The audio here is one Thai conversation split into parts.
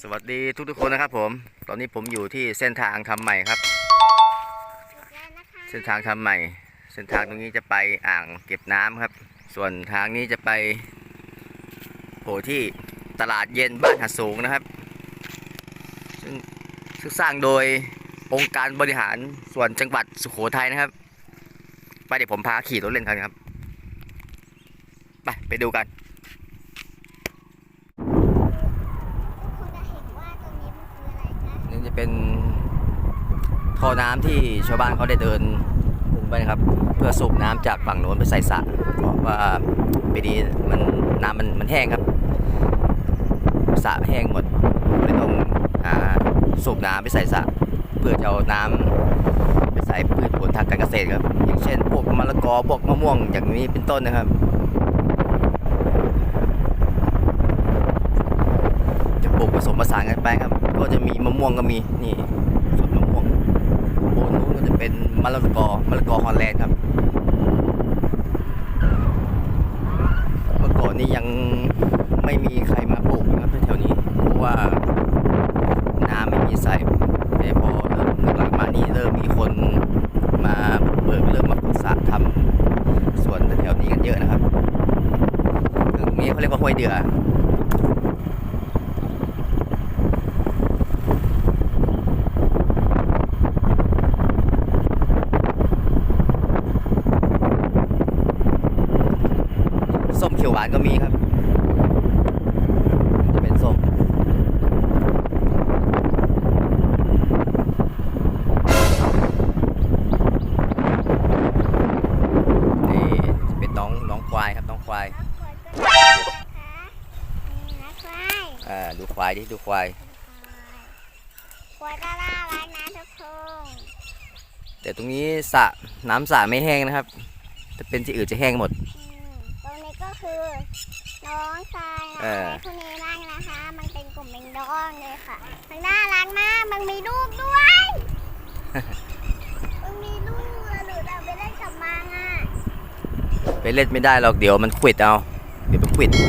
สวัสดีทุกทุกๆคนนะครับผม ตอนนี้ผมอยู่ที่เส้นทางทำใหม่ครับแล้วนะคะเส้นทางทำใหม่ เส้นทางตรงนี้จะไปอ่างเก็บน้ำครับ ส่วนทางนี้จะไปโผล่ที่ตลาดเย็นบ้านหาดสูงนะครับซึ่งซึ่งสร้างโดยองค์การบริหารส่วนจังหวัดสุโขทัยนะครับ ไปเดี๋ยวผมพาขี่รถเล่นกันครับ ไปไปดูกัน คุณจะเห็นว่าตรงนี้มันคืออะไรคะ นี่ จะเป็นท่อน้ำที่ชาวบ้านเขาได้เดินลงไปนะครับ เพื่อสูบน้ำจากฝั่งโน้นไปใส่สระเพราะว่าปีนี้มันน้ำมันมันแห้งครับสระแห้งหมดเลยต้องหาสูบน้ำไปใส่สระเพื่อจะเอาน้ำไปใส่พืชผลทางการเกษตรครับ อย่างเช่นพวกมะละกอพวกมะม่วงอย่างนี้เป็นต้นนะครับจะปลูกผสมผสานกันไปครับ ก็จะมีมะม่วงก็มีนี่สวนมะม่วงโบนนู้นก็จะเป็นมะละกอมะละกอฮอลแลนด์ครับเมื่อก่อนนี่ยังไม่มีใครมาปลูกนะครับแถวนี้เพราะว่าน้ำไม่มีใส่แต่พอเริ่มหลังมานี่เริ่มมีคนมาเบิกเริ่มมาปรึกษาทำสวนแถวนี้กันเยอะนะครับตรงนี้เขาเรียกว่าห้วยเดือ ส้มเขี ยวหวานก็มีครับจะเป็นส้มนี่จะเป็นน้องน้องควายครับน้องควายแล้วควายก็มีนะคะนี่นะควายอ่าดูควายดิดูควายควายก็น่ารักนะทุกคนแต่ตรงนี้สระน้ำสระไม่แห้งนะครับถ้าเป็นที่อื่นจะแห้งหมดอืมตรงนี้ก็ คือ น้องชายเอนะอและคนนี้นั่งนะคะ มันเป็นกลุ่มเมงดองเลยค่ะ มันน่ารักมาก มันมีลูกด้วย มันมีลูกอะหรือเราไปเล่นกับมันอะไปเล่นไม่ได้หรอกเดี๋ยวมันขวิดเอา เดี๋ยวมันขวิดมั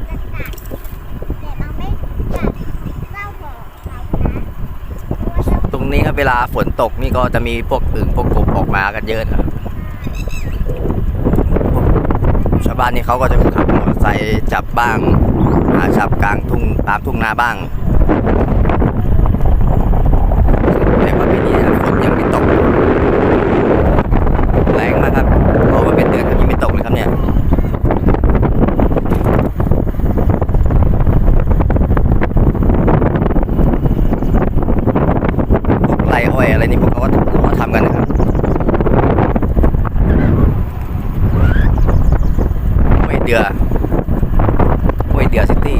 นจะกัดแต่มันไม่กัดเจ้าของเรานะเพราะว่าเจ้าตรงนี้ครับเวลาฝนตกนี่ก็จะมีพวกอึ่งพวกกบออกมากันเยอะนะครับชาวบ้านนี่เขาก็จะขับมอเตอร์ไซค์จับบ้างหาจับกลางทุ่งตามทุ่งนาบ้างแต่ว่าปีนี้ฝนยังไม่ตกแรงมากครับเพราะว่าเป็นเดือนครับยังไม่ตกเลยครับเนี่ยพวกไรอ้อยอะไรนี่พวกเขาก็เขาก็ทำกันนะครับห้วยเดือห้วยเดือซิตี้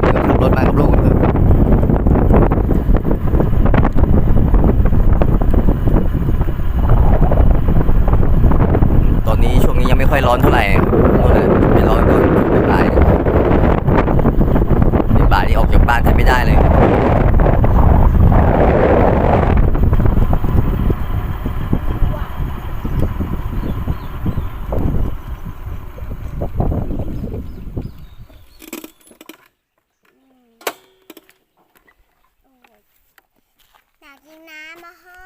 เดี๋ยวขับรถมากับลูกนะครับตอนนี้ช่วงนี้ยังไม่ค่อยร้อนเท่าไหร่นู่นน่ะไม่ร้อนก็บ่ายๆ บ่ายๆนี่ออกจากบ้านแทบไม่ได้เลยอยากกินน้ำมาฮ่อ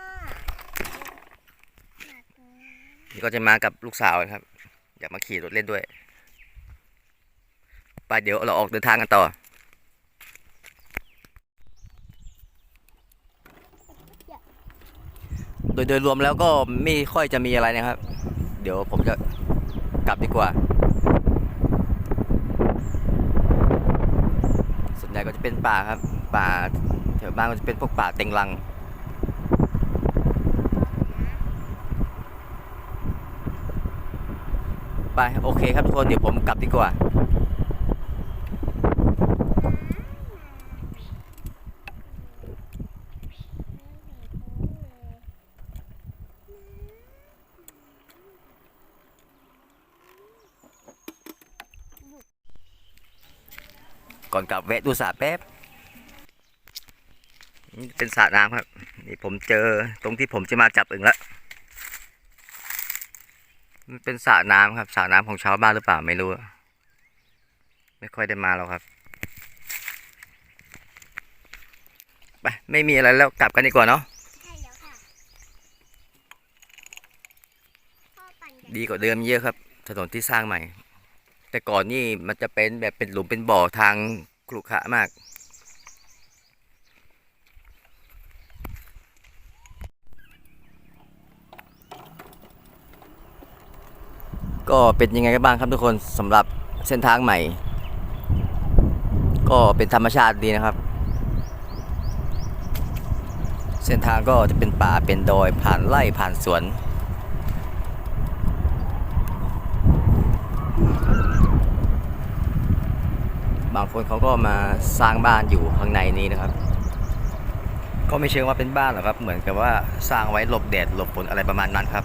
อยากกินน้นี่ก็จะมากับลูกสาวนะครับ อยากมาขี่รถเล่นด้วย ไปเดี๋ยวเราออกเดินทางกันต่อ โดยโดยรวมแล้วก็ไม่ค่อยจะมีอะไรนะครับ เดี๋ยวผมจะกลับดีกว่า ส่วนใหญ่ก็จะเป็นป่าครับ ป่าแถวบ้านก็จะเป็นพวกป่าเต็งรังไปโอเคครับทุกคนเดี๋ยวผมกลับดีกว่า ก่อนกลับแวะดูสระแป๊บนี่เป็นสระน้ำครับ นี่ผมเจอตรงที่ผมจะมาจับอึ่งแล้วมันเป็นสระน้ำครับสระน้ำของชาวบ้านหรือเปล่าไม่รู้ ไม่ค่อยได้มาหรอกครับไปไม่มีอะไรแล้วกลับกันดีกว่าเนาะใช่แล้วค่ะพ่อปั่นกันดีกว่าเดิมเยอะครับ ถนนที่สร้างใหม่ แต่ก่อนนี่มันจะเป็นแบบเป็นหลุมเป็นบ่อทางขรุขระมาก ก็เป็นยังไงกันบ้างครับทุกคนสำหรับเส้นทางใหม่ ก็เป็นธรรมชาติดีนะครับ เส้นทางก็จะเป็นป่าเป็นดอยผ่านไร่ผ่านสวน บางคนเขาก็มาสร้างบ้านอยู่ข้างในนี้นะครับ ก็ไม่เชิงว่าเป็นบ้านหรอกครับ เหมือนกับว่าสร้างไว้หลบแดดหลบฝนอะไรประมาณนั้นครับ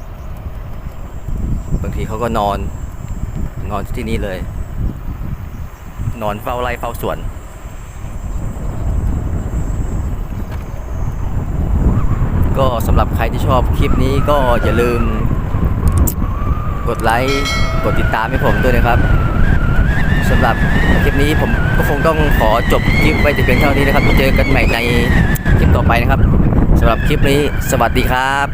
บางทีเขาก็นอนนอนที่นี่เลย นอนเฝ้าไร่เฝ้าสวนก็สำหรับใครที่ชอบคลิปนี้ก็อย่าลืม กดไลค์ กดติดตามให้ผมด้วยนะครับ สำหรับคลิปนี้ผมก็คงต้องขอจบคลิปไว้แต่เพียงเท่านี้นะครับเจอกันใหม่ในคลิปต่อไปนะครับสำหรับคลิปนี้สวัสดีครับ